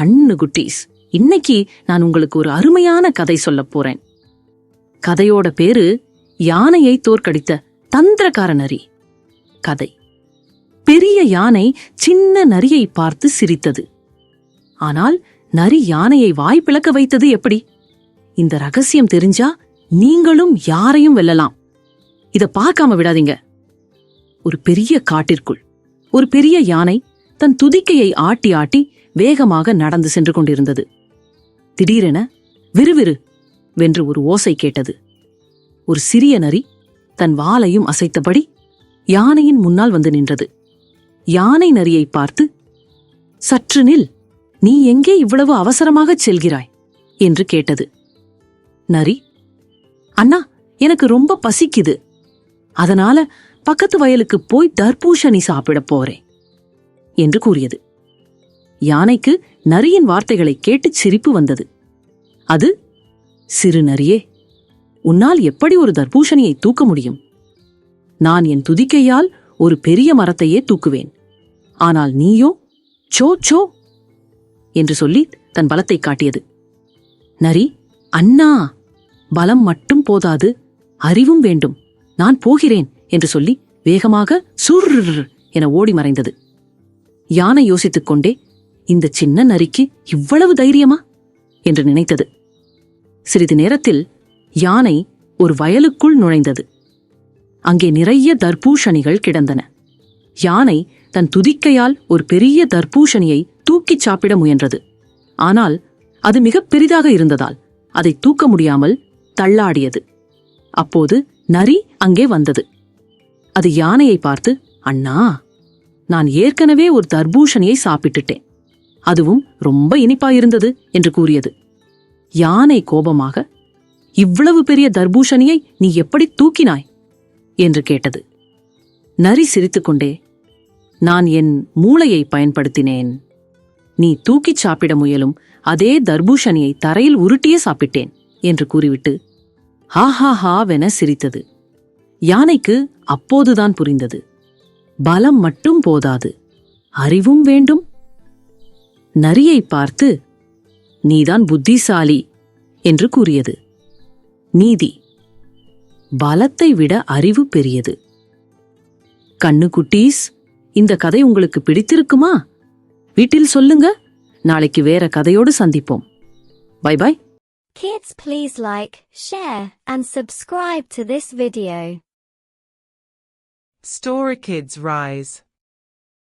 கண்ணு குட்டீஸ். இன்னைக்கு நான் உங்களுக்கு ஒரு அருமையான கதை சொல்லப் போறேன். கதையோட பேரு யானையை தோற்கடித்த தந்திரக்கார நரி கதை. பெரிய யானை சின்ன நரியை பார்த்து சிரித்தது. ஆனால் நரி யானையை வாய் பிளக்க வைத்தது எப்படி? இந்த ரகசியம் தெரிஞ்சா நீங்களும் யாரையும் வெல்லலாம். இத பார்க்காம விடாதீங்க. ஒரு பெரிய காட்டிற்குள் ஒரு பெரிய யானை தன் துதிக்கையை ஆட்டி ஆட்டி வேகமாக நடந்து சென்று கொண்டிருந்தது. திடீரென விறுவிறு வென்று ஒரு ஓசை கேட்டது. ஒரு சிறிய நரி தன் வாலையும் அசைத்தபடி யானையின் முன்னால் வந்து நின்றது. யானை நரியை பார்த்து சற்று நில் நீ எங்கே இவ்வளவு அவசரமாகச் செல்கிறாய்? என்று கேட்டது. நரி அண்ணா எனக்கு ரொம்ப பசிக்குது. அதனால பக்கத்து வயலுக்கு போய் தர்பூஷணி சாப்பிடப் போறேன் என்று கூறியது. யானைக்கு நரியின் வார்த்தைகளை கேட்டு சிரிப்பு வந்தது. அது சிறு நரியே உன்னால் எப்படி ஒரு தர்பூஷணியை தூக்க முடியும்? நான் என் துதிக்கையால் ஒரு பெரிய மரத்தையே தூக்குவேன். ஆனால் நீயோ சோ சோ என்று சொல்லி தன் பலத்தை காட்டியது. நரி அண்ணா பலம் மட்டும் போதாது அறிவும் வேண்டும். நான் போகிறேன் என்று சொல்லி வேகமாக சுர் என ஓடி மறைந்தது. யானை யோசித்துக் கொண்டே இந்த சின்ன நரிக்கு இவ்வளவு தைரியமா? என்று நினைத்தது. சிறிது நேரத்தில் யானை ஒரு வயலுக்குள் நுழைந்தது. அங்கே நிறைய தர்பூஷணிகள் கிடந்தன. யானை தன் துதிக்கையால் ஒரு பெரிய தர்பூஷணியை தூக்கிச் சாப்பிட முயன்றது. ஆனால் அது மிகப் பெரிதாக இருந்ததால் அதை தூக்க முடியாமல் தள்ளாடியது. அப்போது நரி அங்கே வந்தது. அது யானையை பார்த்து அண்ணா நான் ஏற்கனவே ஒரு தர்பூஷணியை சாப்பிட்டுட்டேன். அதுவும் ரொம்ப இனிப்பாயிருந்தது என்று கூறியது. யானை கோபமாக இவ்வளவு பெரிய தர்பூஷணியை நீ எப்படி தூக்கினாய்? என்று கேட்டது. நரி சிரித்துக்கொண்டே நான் என் மூளையை பயன்படுத்தினேன். நீ தூக்கிச் சாப்பிட முயலும் அதே தர்பூஷணியை தரையில் உருட்டியே சாப்பிட்டேன் என்று கூறிவிட்டு ஹாஹா ஹாவென சிரித்தது. யானைக்கு அப்போதுதான் புரிந்தது. பலம் மட்டும் போதாது. அறிவும் வேண்டும் நரியை பார்த்து நீதான் புத்திசாலி என்று கூறியது. நீதி பலத்தை விட அறிவு பெரியது. கண்ணு குட்டீஸ் இந்த கதை உங்களுக்கு பிடித்திருக்குமா? வீட்டில் சொல்லுங்க நாளைக்கு வேற கதையோடு சந்திப்போம். Bye bye. Kids please like, share, and subscribe to this video. Story Kids Rise.